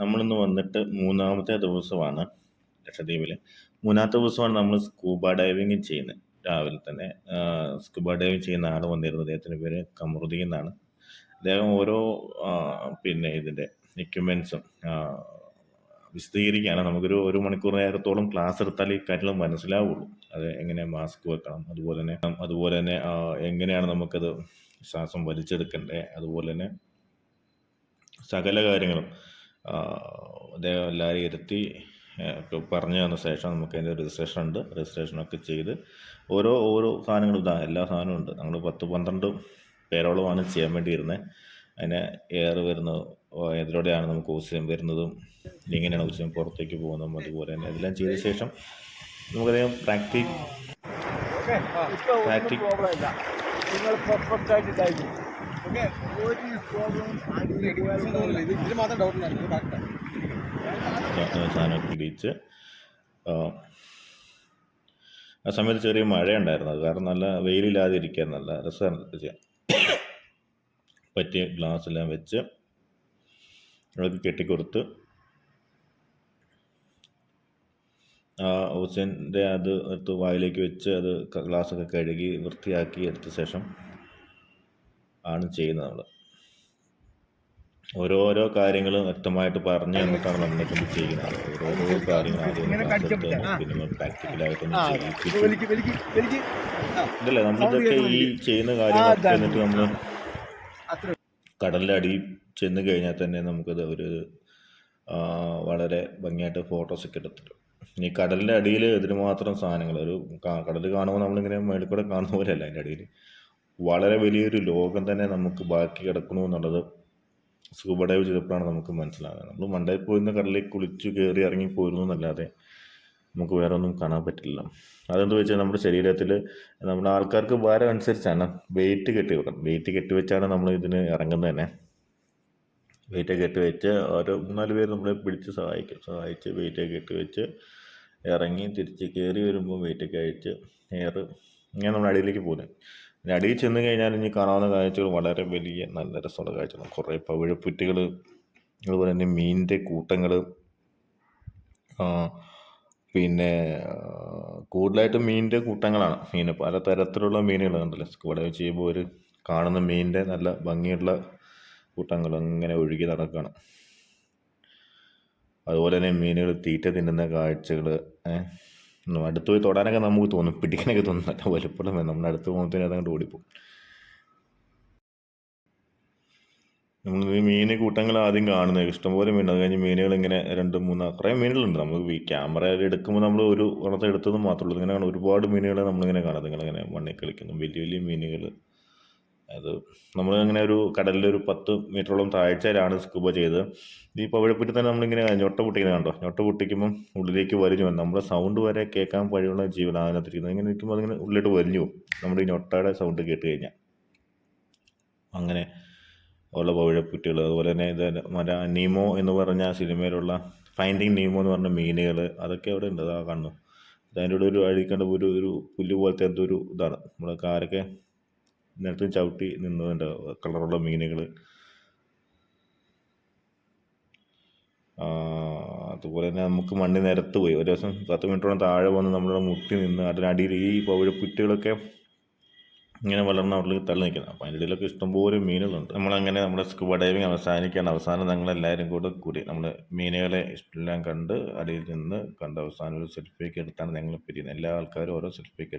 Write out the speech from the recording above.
നമ്മളിന്ന് വന്നിട്ട് മൂന്നാമത്തെ ദിവസമാണ് ലക്ഷദ്വീപിൽ മൂന്നാമത്തെ ദിവസമാണ് നമ്മൾ സ്കൂബ ഡൈവിങ് ചെയ്യുന്നത്. രാവിലെ തന്നെ സ്കൂബ ഡൈവിങ് ചെയ്യുന്ന ആൾ വന്നിരുന്നത്. അദ്ദേഹത്തിന്റെ പേര് കമറുദ്ദി എന്നാണ്. അദ്ദേഹം ഓരോ പിന്നെ ഇതിന്റെ എക്യുപ്മെൻസും വിശദീകരിക്കുകയാണ്. നമുക്കൊരു ഒരു മണിക്കൂർ നേരത്തോളം ക്ലാസ് എടുത്താൽ ഈ കാര്യങ്ങൾ മനസ്സിലാവുള്ളൂ. അത് എങ്ങനെ മാസ്ക് വെക്കണം അതുപോലെ തന്നെ അതുപോലെ തന്നെ എങ്ങനെയാണ് നമുക്കത് ശ്വാസം വലിച്ചെടുക്കേണ്ടത് അതുപോലെ തന്നെ സകല കാര്യങ്ങളും. അദ്ദേഹം എല്ലാവരെയും ഇരുത്തി പറഞ്ഞു തന്ന ശേഷം നമുക്ക് അതിന്റെ രജിസ്ട്രേഷൻ ഉണ്ട്. രജിസ്ട്രേഷനൊക്കെ ചെയ്ത് ഓരോ ഓരോ സാധനങ്ങളും ഇതാ എല്ലാ സാധനവും ഉണ്ട്. നമ്മൾ പത്ത് പന്ത്രണ്ട് പേരോളമാണ് ചെയ്യാൻ വേണ്ടി ഇരുന്നത് അതിനെ എയർ വരുന്നത് ഇതിലൂടെയാണ് നമുക്ക് ഓക്സിജൻ വരുന്നതും എങ്ങനെയാണ് ഓക്സിജൻ പുറത്തേക്ക് പോകുന്നതും അതുപോലെ തന്നെ എല്ലാം ചെയ്ത ശേഷം നമുക്കധികം പ്രാക്ടി പ്രാക്ടി നിങ്ങൾ പെർഫെക്റ്റ് ആയിട്ട് ഓക്കെ ഒരു പ്രോബ്ലം ഇത് ഇതിൽ മാത്രം ഡൗട്ട് ഉണ്ടായിരുന്നു ഇടിച്ച് ആ, സമയത്ത് ചെറിയ മഴ ഉണ്ടായിരുന്നത് അത് കാരണം നല്ല വെയിലില്ലാതെ ഇരിക്കാൻ നല്ല രസമാണ് ചെയ്യാം ചെയ്യാൻ. പറ്റിയ ഗ്ലാസ് എല്ലാം വെച്ച് അത് കെട്ടിക്കൊടുത്ത് ആ ഓക്സിജന്റെ അത് എടുത്ത് വായിലേക്ക് വെച്ച് അത് ഗ്ലാസ്സൊക്കെ കഴുകി വൃത്തിയാക്കി എടുത്ത ശേഷം ആണ് ചെയ്യുന്നത് നമ്മൾ ഓരോരോ കാര്യങ്ങളും വ്യക്തമായിട്ട് പറഞ്ഞു തന്നിട്ടാണ് നമ്മളെ കൊണ്ട് ചെയ്യുന്നത്. ഓരോരോ കാര്യങ്ങൾ ആദ്യം പ്രാക്ടിക്കലായിട്ടൊന്ന് ഇതല്ലേ? നമ്മളിതൊക്കെ ഈ ചെയ്യുന്ന കാര്യങ്ങളൊക്കെ എന്നിട്ട് നമ്മൾ കടലിന്റെ അടിയിൽ ചെന്ന് കഴിഞ്ഞാൽ തന്നെ നമുക്കത് ഒരു വളരെ ഭംഗിയായിട്ട് ഫോട്ടോസൊക്കെ എടുത്തിട്ട് ഇനി കടലിന്റെ അടിയിൽ ഇതിന് മാത്രം സാധനങ്ങൾ ഒരു കടൽ കാണുമ്പോൾ നമ്മളിങ്ങനെ മേളിൽ കാണുന്ന പോലെയല്ല അതിന്റെ അടിയിൽ വളരെ വലിയൊരു ലോകം തന്നെ നമുക്ക് ബാക്കി കിടക്കണു എന്നുള്ളത് സ്കൂബ ഡൈവ് ചെയ്തപ്പോഴാണ് നമുക്ക് മനസ്സിലാകുന്നത്. നമ്മൾ മണ്ടയിൽ പോയിരുന്ന കടലിൽ കുളിച്ച് കയറി ഇറങ്ങി പോയിരുന്നു എന്നല്ലാതെ നമുക്ക് വേറെ ഒന്നും കാണാൻ പറ്റില്ല. അതെന്ത് വെച്ചാൽ നമ്മുടെ ശരീരത്തിൽ നമ്മുടെ ആൾക്കാർക്ക് ഭാരം അനുസരിച്ചാണ്. വെയിറ്റ് കെട്ടി വെക്കണം. വെയിറ്റ് കെട്ടി വെച്ചാണ് നമ്മൾ ഇതിന് ഇറങ്ങുന്നത് തന്നെ. വെയിറ്റ് ഇട്ട് വെച്ച് ഓരോ മൂന്നാൽ പേര് നമ്മളെ പിടിച്ച് സഹായിക്കും. സഹായിച്ച് വെയിറ്റ് ഇട്ട് വെച്ച് ഇറങ്ങി തിരിച്ച് കയറി വരുമ്പോൾ വെയിറ്റൊക്കെ അഴിച്ച് എയർ ഇങ്ങനെ നമ്മൾ അടിയിലേക്ക് പോകുന്നത് പിന്നെ അടിയിൽ ചെന്ന് കഴിഞ്ഞാൽ ഇനി കാണാവുന്ന കാഴ്ചകൾ വളരെ വലിയ നല്ല രസമുള്ള കാഴ്ചകളാണ്. കുറേ പവിഴപ്പുറ്റുകൾ അതുപോലെ തന്നെ മീനിന്റെ കൂട്ടങ്ങൾ പിന്നെ കൂടുതലായിട്ടും മീനിന്റെ കൂട്ടങ്ങളാണ്. മീൻ പല തരത്തിലുള്ള മീനുകൾ ഉണ്ടല്ലോ ഇവിടെ ചെയ്യുമ്പോൾ ഒരു കാണുന്ന മീനിന്റെ നല്ല ഭംഗിയുള്ള കൂട്ടങ്ങൾ അങ്ങനെ ഒഴുകി നടക്കുകയാണ് അതുപോലെ തന്നെ മീനുകൾ തീറ്റ തിന്നുന്ന കാഴ്ചകൾ അടുത്ത് പോയി തൊടാനൊക്കെ നമുക്ക് തോന്നും. പിടിക്കാനൊക്കെ തോന്നും. നല്ല വലുപ്പമുള്ള നമ്മുടെ അടുത്ത് പോകുന്നതിന് അതങ്ങോട്ട് ഓടിപ്പോകും. നമ്മൾ മീൻ കൂട്ടങ്ങൾ ആദ്യം കാണുന്നത് ഇഷ്ടംപോലെ മീൻ. അത് കഴിഞ്ഞ് മീനുകൾ ഇങ്ങനെ രണ്ട് മൂന്ന് കുറേ മീനുകളുണ്ട്. നമുക്ക് ഈ ക്യാമറ എടുക്കുമ്പോൾ നമ്മൾ ഒരു എടുത്തത് മാത്രമേ ഉള്ളൂ. ഇങ്ങനെ ഒരുപാട് മീനുകളെ നമ്മളിങ്ങനെ കാണാം. നിങ്ങളിങ്ങനെ മണ്ണിൽ കളിക്കുന്നു. വലിയ വലിയ മീനുകൾ അത് നമ്മൾ ഇങ്ങനെ ഒരു കടലിൽ ഒരു പത്ത് മീറ്ററോളം താഴ്ചയിലാണ് സ്കൂബ ചെയ്തത്. ഈ പവിഴപ്പുറ്റി തന്നെ നമ്മളിങ്ങനെ ഞൊട്ട പൊട്ടിക്കുന്നത് കണ്ടോ? ഞൊട്ട പൊട്ടിക്കുമ്പം ഉള്ളിലേക്ക് വലിഞ്ഞു പോകും നമ്മുടെ സൗണ്ട് വരെ കേൾക്കാൻ വഴിയുള്ള ജീവനാണ് അതിനകത്തിരിക്കുന്നത്. ഇങ്ങനെ ഇരിക്കുമ്പോൾ അതിങ്ങനെ ഉള്ളിലോട്ട് വലിഞ്ഞു പോകും നമ്മുടെ ഈ ഞൊട്ടയുടെ സൗണ്ട് കേട്ട് കഴിഞ്ഞാൽ അങ്ങനെ ഉള്ള പവിഴപ്പുറ്റുകൾ അതുപോലെ തന്നെ ഇത് മറ്റേ നീമോ എന്ന് പറഞ്ഞ സിനിമയിലുള്ള ഫൈൻഡിങ് നീമോ എന്ന് പറഞ്ഞ മീനുകൾ അതൊക്കെ അവിടെ ഉണ്ട്. അതാ കാണുന്നു അതിന്റെ കൂടെ ഒരു അഴിക്കേണ്ട ഒരു ഒരു പുല്ല് പോലത്തെ എന്തോ ഒരു ഇതാണ്. നമ്മുടെ കാരൊക്കെ നിലത്ത് ചവിട്ടി നിന്നതിന്റെ കളറുള്ള മീനുകൾ അതുപോലെ തന്നെ നമുക്ക് മണ്ണ് നിരത്ത് പോയി. ഒരു ദിവസം പത്ത് മിനിറ്റോളം താഴെ വന്ന് നമ്മളുടെ മുട്ടി നിന്ന് അതിനടിയിൽ ഈ പവിഴപ്പുറ്റുകളൊക്കെ ഇങ്ങനെ വളർന്ന് അവിടെ തള്ളി നിൽക്കുന്നത് അപ്പോൾ അതിന്റെ ഇടയിലൊക്കെ ഇഷ്ടംപോലെ മീനുകളുണ്ട്. നമ്മളങ്ങനെ നമ്മുടെ സ്കൂബ ഡൈവിങ് അവസാനിക്കുകയാണ്. അവസാനം ഞങ്ങളെല്ലാവരും കൂടെ കൂടി നമ്മൾ മീനുകളെ എല്ലാം കണ്ട് അടിയിൽ നിന്ന് കണ്ട് അവസാനം ഒരു സർട്ടിഫിക്കറ്റ് എടുത്താണ് ഞങ്ങൾ പിരിയുന്നത്. എല്ലാ ആൾക്കാരും ഓരോ സർട്ടിഫിക്കറ്റ്